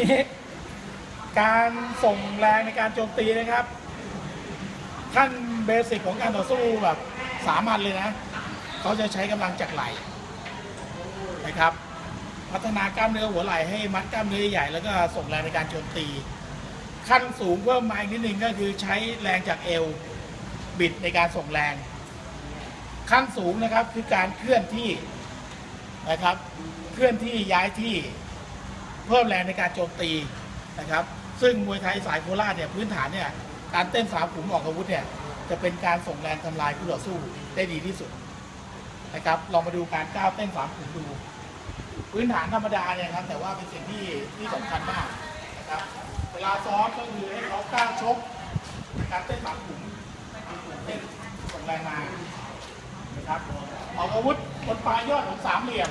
นี้การส่งแรงในการโจมตีนะครับ ขั้นเบสิกของการต่อสู้แบบสามัญเลยนะ เขาจะใช้กำลังจากไหล่นะครับ พัฒนากล้ามเนื้อหัวไหล่ให้มัดกล้ามเนื้อใหญ่แล้วก็ส่งแรงในการโจมตี ขั้นสูงเพิ่มมาอีกนิดนึงก็คือใช้แรงจากเอวบิดในการส่งแรง ขั้นสูงนะครับคือการเคลื่อนที่นะครับ เคลื่อนที่ย้ายที่ เพิ่มแรงในการโจมตีนะครับ ซึ่งมวยไทยสายโคราชเนี่ยพื้นฐานเนี่ยการเต้นสามขุมออกอาวุธเนี่ยจะเป็นการส่งแรงทำลายคู่ต่อสู้ได้ดีที่สุดนะครับลองมาดูการก้าวเต้นสามขุมดู พื้นฐานธรรมดาเนี่ยครับแต่ว่าเป็นสิ่งที่ที่สำคัญมากนะครับเวลาซ้อมก็คือให้เขาก้าวชกการเต้นสามขุมเต้นส่งแรงมานะครับออกอาวุธบนปลายยอดของสามเหลี่ยม